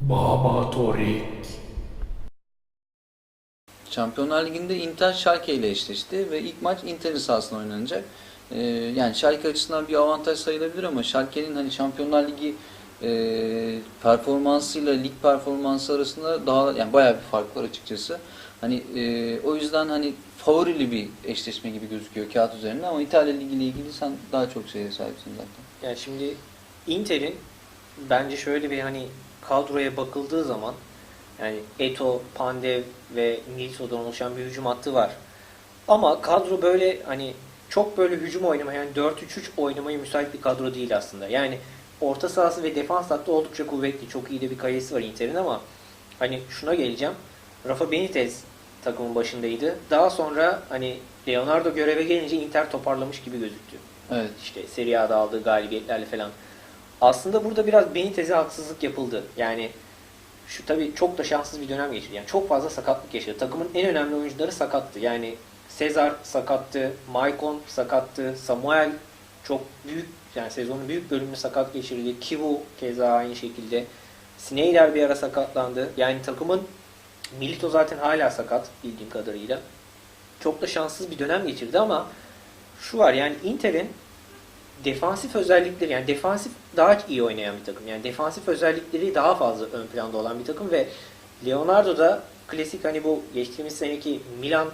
Baba Torik. Şampiyonlar Ligi'nde Inter Schalke ile eşleşti ve ilk maç Inter'in sahasında oynanacak. Ee, yani Schalke açısından bir avantaj sayılabilir ama Schalke'nin hani Şampiyonlar Ligi e, performansıyla lig performansı arasında daha yani bayağı bir fark var açıkçası. Hani e, o yüzden hani favorili bir eşleşme gibi gözüküyor kağıt üzerinde ama İtalya Ligi ile ilgili sen daha çok şeye sahipsin zaten. Yani şimdi Inter'in bence şöyle bir hani kadroya bakıldığı zaman yani Eto, Pandev ve Nilsson'dan oluşan bir hücum hattı var. Ama kadro böyle hani çok böyle hücum oynamaya yani 4-3-3 oynamaya müsait bir kadro değil aslında. Yani orta sahası ve defans hattı oldukça kuvvetli. Çok iyi de bir kayısı var Inter'in ama hani şuna geleceğim. Rafa Benitez takımın başındaydı. Daha sonra hani Leonardo göreve gelince Inter toparlamış gibi gözüktü. Evet. İşte Serie A'da aldığı galibiyetlerle falan. Aslında burada biraz Benitez'e haksızlık yapıldı. Yani şu tabii çok da şanssız bir dönem geçirdi. Yani çok fazla sakatlık yaşadı. Takımın en önemli oyuncuları sakattı. Yani Sezar sakattı, Maicon sakattı, Samuel çok büyük yani sezonun büyük bölümünü sakat geçirdi. Kivu keza aynı şekilde. Sneijder bir ara sakatlandı. Yani takımın Milito zaten hala sakat bildiğim kadarıyla. Çok da şanssız bir dönem geçirdi ama şu var yani Inter'in defansif özellikleri yani defansif daha iyi oynayan bir takım. Yani defansif özellikleri daha fazla ön planda olan bir takım ve Leonardo da klasik hani bu geçtiğimiz seneki Milan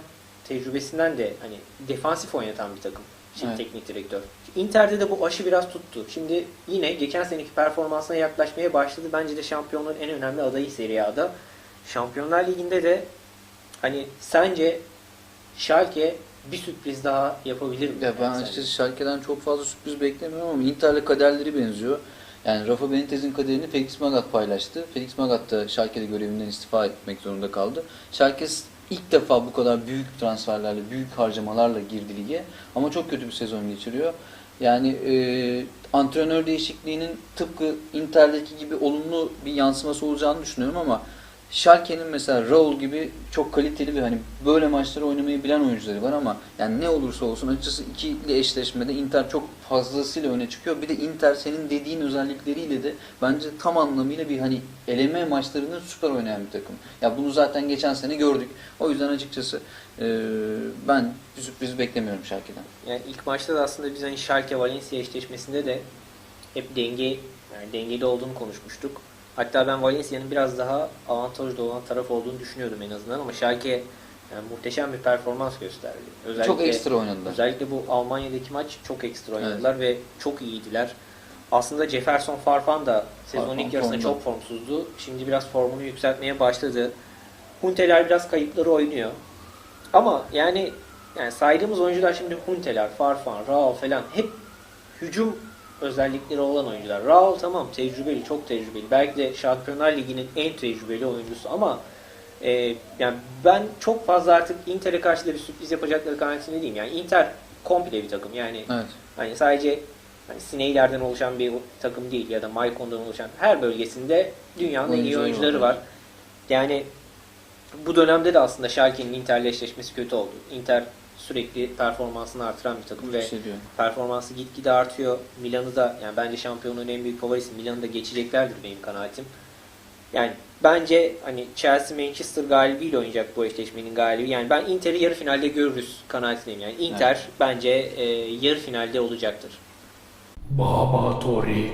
tecrübesinden de hani defansif oynatan bir takım. Şimdi Evet. teknik direktör. Inter'de de bu aşı biraz tuttu. Şimdi yine geçen seneki performansına yaklaşmaya başladı. Bence de şampiyonluğun en önemli adayı Serie A'da. Şampiyonlar Ligi'nde de hani sence Schalke bir sürpriz daha yapabilir mi? Ya ben Yani açıkçası Schalke'den çok fazla sürpriz beklemiyorum ama Inter'le kaderleri benziyor. Yani Rafa Benitez'in kaderini Felix Magath paylaştı. Felix Magath da Schalke'de görevinden istifa etmek zorunda kaldı. Schalke ilk defa bu kadar büyük transferlerle, büyük harcamalarla girdi lige ama çok kötü bir sezon geçiriyor. Yani e, antrenör değişikliğinin tıpkı Inter'deki gibi olumlu bir yansıması olacağını düşünüyorum ama Schalke'nin mesela Raul gibi çok kaliteli ve hani böyle maçları oynamayı bilen oyuncuları var ama yani ne olursa olsun açıkçası ikili eşleşmede Inter çok fazlasıyla öne çıkıyor. Bir de Inter senin dediğin özellikleriyle de bence tam anlamıyla bir hani eleme maçlarını süper oynayan bir takım. Ya bunu zaten geçen sene gördük. O yüzden açıkçası e, ben bir sürpriz beklemiyorum Schalke'den. Yani ilk maçta da aslında biz hani Schalke Valencia eşleşmesinde de hep denge yani dengeli olduğunu konuşmuştuk. Hatta ben Valencia'nın biraz daha avantajlı olan taraf olduğunu düşünüyordum en azından ama Schalke yani muhteşem bir performans gösterdi. Özellikle, çok ekstra oynadılar. Özellikle bu Almanya'daki maç çok ekstra oynadılar ve çok iyiydiler. Aslında Jefferson Farfan da sezonun ilk yarısında çok formsuzdu. Şimdi biraz formunu yükseltmeye başladı. Hunteler biraz kayıpları oynuyor. Ama yani yani saydığımız oyuncular şimdi Hunteler, Farfan, Raul falan hep hücum özellikleri olan oyuncular. Raul tamam tecrübeli, çok tecrübeli. Belki de Şampiyonlar Ligi'nin en tecrübeli oyuncusu ama e, yani ben çok fazla artık Inter'e karşı da bir sürpriz yapacakları kanaatinde değilim. Yani Inter komple bir takım. Yani Evet. Hani sadece hani Sneyder'den oluşan bir takım değil ya da Maicon'dan oluşan her bölgesinde dünyanın en iyi Oyuncuları oyuncuları var. var. Yani bu dönemde de aslında Schalke'nin Inter'le eşleşmesi kötü oldu. Inter sürekli performansını artıran bir takım ve Yükseliyor. performansı gitgide artıyor. Milan'ı da yani bence şampiyonluğun en büyük favorisi Milan'ı da geçeceklerdir benim kanaatim. Yani bence hani Chelsea Manchester galibiyle oynayacak bu eşleşmenin galibi. Yani ben Inter'i yarı finalde görürüz kanaatindeyim. Yani Inter bence e, yarı finalde olacaktır. Baba Torik.